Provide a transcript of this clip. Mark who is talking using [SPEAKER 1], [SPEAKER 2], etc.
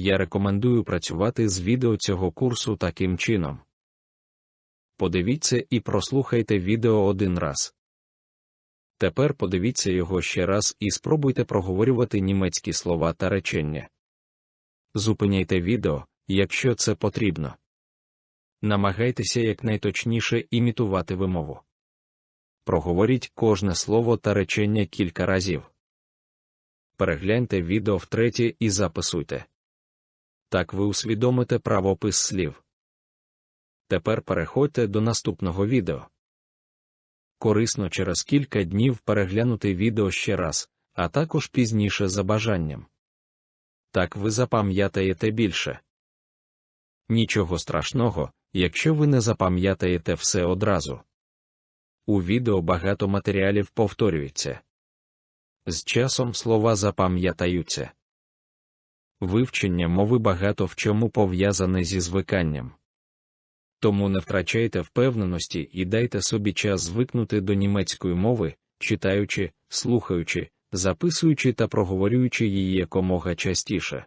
[SPEAKER 1] я рекомендую працювати з відео цього курсу таким чином. Подивіться і прослухайте відео один раз. Тепер подивіться його ще раз і спробуйте проговорювати німецькі слова та речення. Зупиняйте відео, якщо це потрібно. Намагайтеся якнайточніше імітувати вимову. Проговоріть кожне слово та речення кілька разів. Перегляньте відео втретє і записуйте. Так ви усвідомите правопис слів. Тепер переходьте до наступного відео. Корисно через кілька днів переглянути відео ще раз, а також пізніше за бажанням. Так ви запам'ятаєте більше. Нічого страшного, якщо ви не запам'ятаєте все одразу. У відео багато матеріалів повторюється. З часом слова запам'ятаються. Вивчення мови багато в чому пов'язане зі звиканням. Тому не втрачайте впевненості і дайте собі час звикнути до німецької мови, читаючи, слухаючи, записуючи та проговорюючи її якомога частіше.